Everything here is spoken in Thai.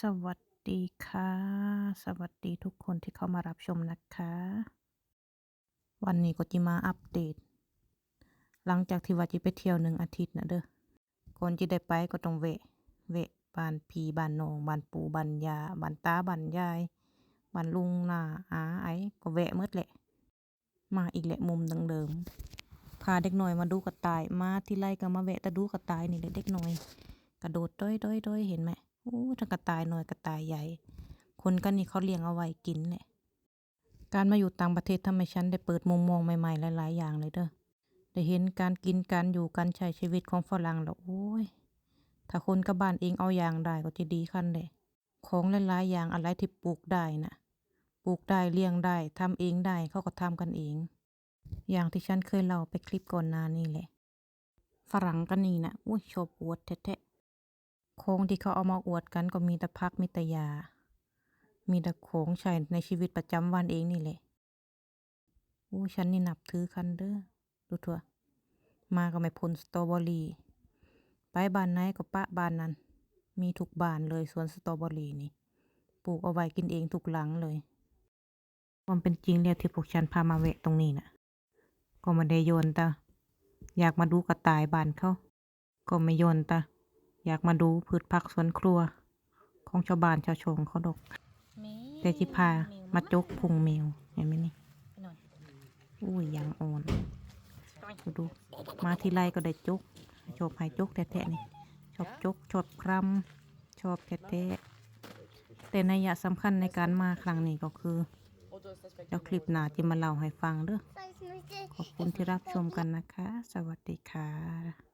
สวัสดีค่ะ สวัสดีทุกคนที่เข้ามารับชมนะคะ วันนี้ก็จิมาอัปเดต หลังจากที่ว่าจิไปเที่ยวหนึ่งอาทิตย์นะเด้อก่อนจิได้ไปก็ต้องแวะแวะบ้านพีบ้านนองบ้านปู่บ้านยาบ้านตาบ้านยายบ้านลุงนาอาไอ้ก็แวะหมดแหละ มาอีกแหละมุมดังเดิมพาเด็กน้อยมาดูกระต่ายมาที่ไรก็มาแวะแต่ดูกระต่ายนี่แหละเด็กน้อย กระโดดด้อยด้อยด้อยเห็นไหม โอ้ทั้งกระต่ายน้อยกระต่ายใหญ่ คนกันนี่เขาเลี้ยงเอาไว้กินแหละการมาอยู่ต่างประเทศทำให้ฉันได้เปิดมุมมองใหม่ๆ หลาย ๆ อย่างเลยเด้อ ได้เห็นการกินการอยู่การใช้ชีวิตของฝรั่งแล้วโอ้ย ถ้าคนกับบ้านเองเอาอย่างได้ก็จะดีขั้นเลยของหลายๆอย่างอะไรที่ปลูกได้น่ะ ปลูกได้เลี้ยงได้ทำเองได้เขาก็ทำกันเอง อย่างที่ฉันเคยเล่าไปคลิปก่อนหน้านี่แหละ ฝรั่งกันนี่นะอุ้ยชอบอวดแท้ ๆของที่เขาเอามาอวดกันก็มีแต่พักมีแต่ยา มีแต่ของใช้ในชีวิตประจำวันเองนี่แหละอู้ฉันนี่นับถือคันเด้อดูทัวมาก็ไม่พ้นสตรอเบอรี่ ไปบ้านไหนก็ปะบ้านนั้น มีทุกบ้านเลยสวนสตรอเบอรี่นี่ ปลูกเอาไว้กินเองทุกหลังเลย ความเป็นจริงแล้วที่พวกฉันพามาแวะตรงนี้น่ะ ก็ไม่ได้โยนตาอยากมาดูกระต่ายบ้านเขา ก็ไม่โยนตา อยากมาดูพืชผักสวนครัว ของชาวบ้านชาวชงเขาดอกแต่จิพามาจกพุงแมวเห็นไหมนี่อุ้ยยังอ่อนดูดูมาทีไรก็ได้จกชอบให้จกแท้ๆนี่ชอบจกชอบครำชอบแท้ๆแต่นัยยะสำคัญในการมาครั้งนี้ก็คือเจ้าคลิปหนาที่มาเล่าให้ฟังเด้อขอบคุณที่รับชมกันนะคะ สวัสดีค่ะ